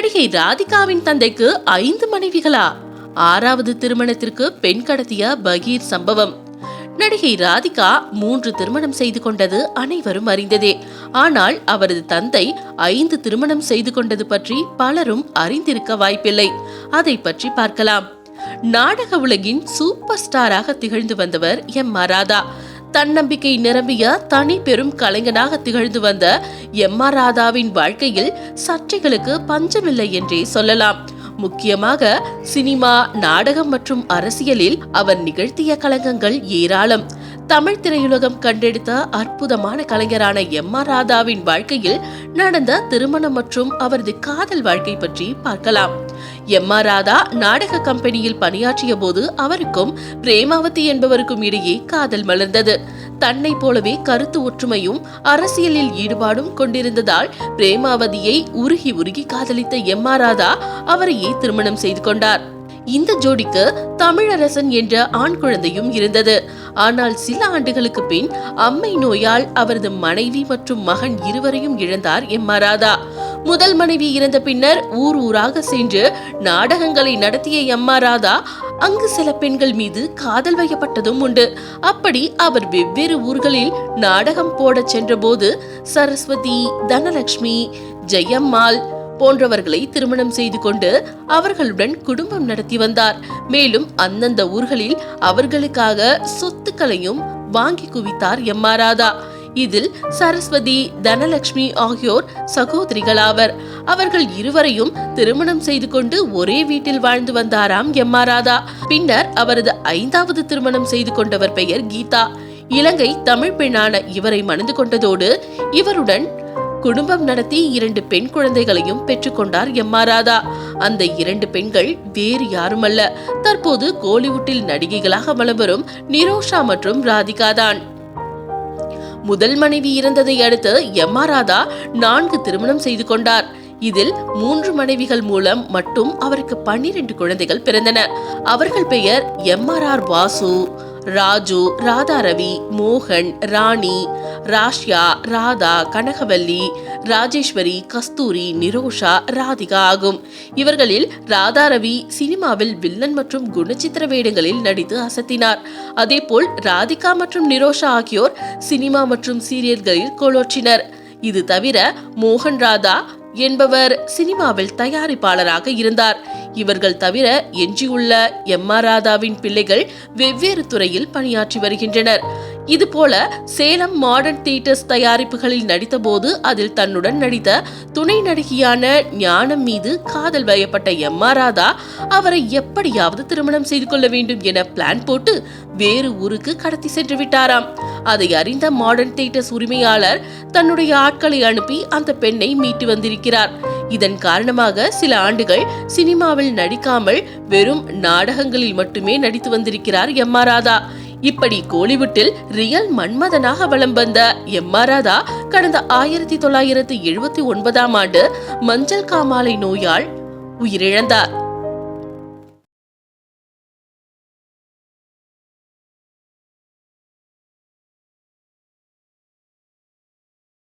நடிகை ராதிகாவின் தந்தைக்கு ஐந்து மனைவிகளா? ஆறாவது திருமணத்திற்கு பெண் கடத்திய பகீர் சம்பவம். நடிகை ராதிகா மூன்று திருமணம் செய்து கொண்டது அனைவரும் அறிந்ததே. ஆனால் அவரது தந்தை ஐந்து திருமணம் செய்து கொண்டது பற்றி பலரும் அறிந்திருக்க வாய்ப்பில்லை. அதை பற்றி பார்க்கலாம். நாடக உலகின் சூப்பர் ஸ்டாராக திகழ்ந்து வந்தவர் எம். ஆர் ராதா. தன்னம்பிக்கை நிரம்பிய தனி பெரும் கலைஞனாக திகழ்ந்து வந்த எம் ஆர் ராதாவின் வாழ்க்கையில் சர்ச்சைகளுக்கு பஞ்சமில்லை என்றே சொல்லலாம். முக்கியமாக சினிமா நாடகம் மற்றும் அரசியலில் அவர் நிகழ்த்திய கலங்கங்கள் ஏராளம். தமிழ் திரையுலகம் கண்டெடுத்த அற்புதமான கலைஞரான எம் ஆர் ராதாவின் வாழ்க்கையில் நடந்த திருமணம் மற்றும் அவரது காதல் வாழ்க்கை பற்றி பார்க்கலாம். எம் ஆர் ராதா நாடக கம்பெனியில் பணியாற்றிய போது அவருக்கும் பிரேமாவதி என்பவருக்கும் இடையே காதல் மலர்ந்தது. தன்னை போலவே கருத்து ஒற்றுமையும் அரசியலில் ஈடுபாடும் கொண்டிருந்ததால் பிரேமாவதியை உருகி உருகி காதலித்த எம் ஆர் ராதா அவரையே திருமணம் செய்து கொண்டார். இந்த ஜோடிக்கு தமிழரசன் என்ற ஆண் குழந்தையும் இருந்தது. ஆனால் சில ஆண்டுகளுக்கு பின் அம்மை நோயால் அவரது மனைவி மற்றும் மகன் இருவரையும் இழந்தார் எம் ஆர் ராதா. முதல் மனைவி இறந்த பின்னர் ஊர் ஊராக சென்று நாடகங்களை நடத்திய எம் ஆர் ராதா அங்கு சில பெண்கள் மீது காதல் வைக்கப்பட்டதும் உண்டு. அப்படி அவர் வெவ்வேறு ஊர்களில் நாடகம் போடச் சென்றபோது சரஸ்வதி தனலட்சுமி ஜெயம்மாள் போன்றவர்களை திருமணம் செய்து கொண்டு அவர்களுடன் குடும்பம் நடத்தி வந்தார். மேலும் அந்தந்த ஊர்களில் அவர்களுக்காக சொத்துக்களையும் வாங்கி குவித்தார் எம் ஆர் ராதா. இதில் சரஸ்வதி தனலட்சுமி ஆகியோர் சகோதரிகளாவர். அவர்கள் இருவரையும் திருமணம் செய்து கொண்டு ஒரே வீட்டில் வாழ்ந்து வந்தாராம் எம் ஆர் ராதா. பின்னர் அவரது ஐந்தாவது திருமணம் செய்து கொண்டவர் பெயர் கீதா. இலங்கை தமிழ் பெண்ணான இவரை மணந்து கொண்டதோடு இவருடன் குடும்பம் நடத்தி இரண்டு பெண் குழந்தைகளையும் பெற்றுக்கொண்டார் எம் ஆர் ராதா. அந்த இரண்டு பெண்கள் வேறு யாருமல்ல. தற்போது கோலிவுட்டில் நடிகைகளாக வலம் வரும் நிரோஷா மற்றும் ராதிகா தான் முதல் மனைவி இறந்ததை அடுத்து எம் ஆர் ராதா நான்கு திருமணம் செய்து கொண்டார். இதில் மூன்று மனைவிகள் மூலம் மட்டும் அவருக்கு பன்னிரண்டு குழந்தைகள் பிறந்தன. அவர்கள் பெயர் M R R Vasu Raju Radha Ravi மோகன் ராணி ராஷ்யா ராதா கனகவல்லி ராஜேஸ்வரி கஸ்தூரி நிரோஷா ராதிகா ஆகும். இவர்களில் ராதா ரவி சினிமாவில் வில்லன் மற்றும் குணச்சித்திர வேடங்களில் நடித்து அசத்தினார். அதேபோல் ராதிகா மற்றும் நிரோஷா ஆகியோர் சினிமா மற்றும் சீரியல்களில் கோலோற்றினர் இது தவிர மோகன் ராதா என்பவர் சினிமாவில் தயாரிப்பாளராக இருந்தார். இவர்கள் தவிர எஞ்சியுள்ள எம் ஆர் ராதாவின் பிள்ளைகள் வெவ்வேறு துறையில் பணியாற்றி வருகின்றனர். இதுபோல சேலம் மாடர்ன் தியேட்டர்ஸ் தயாரிப்புகளில் நடித்தபோது அதில் தன்னுடன் நடித்த துணை நடிகையான ஞானம் மீது காதல் வயப்பட்ட எம் ஆர் ராதா அவரை எப்படியாவது திருமணம் செய்து கொள்ள வேண்டும் என பிளான் போட்டு வேறு ஊருக்கு கடத்தி சென்று விட்டாராம். அதை அறிந்த மாடர்ன் தியேட்டர்ஸ் உரிமையாளர் தன்னுடைய ஆட்களை அனுப்பி அந்த பெண்ணை மீட்டு வந்திருக்கிறார். இதன் காரணமாக சில ஆண்டுகள் சினிமாவில் நடிக்காமல் வெறும் நாடகங்களில் மட்டுமே நடித்து வந்திருக்கிறார் எம் ஆர் ராதா. இப்படி கோலிவுட்டில் ரியல் மன்மதனாக வலம் வந்த எம் ஆர் ராதா கடந்த ஆயிரத்தி தொள்ளாயிரத்தி எழுபத்தி ஒன்பதாம் ஆண்டு மஞ்சள் காமாலை நோயால் உயிரிழந்தார்.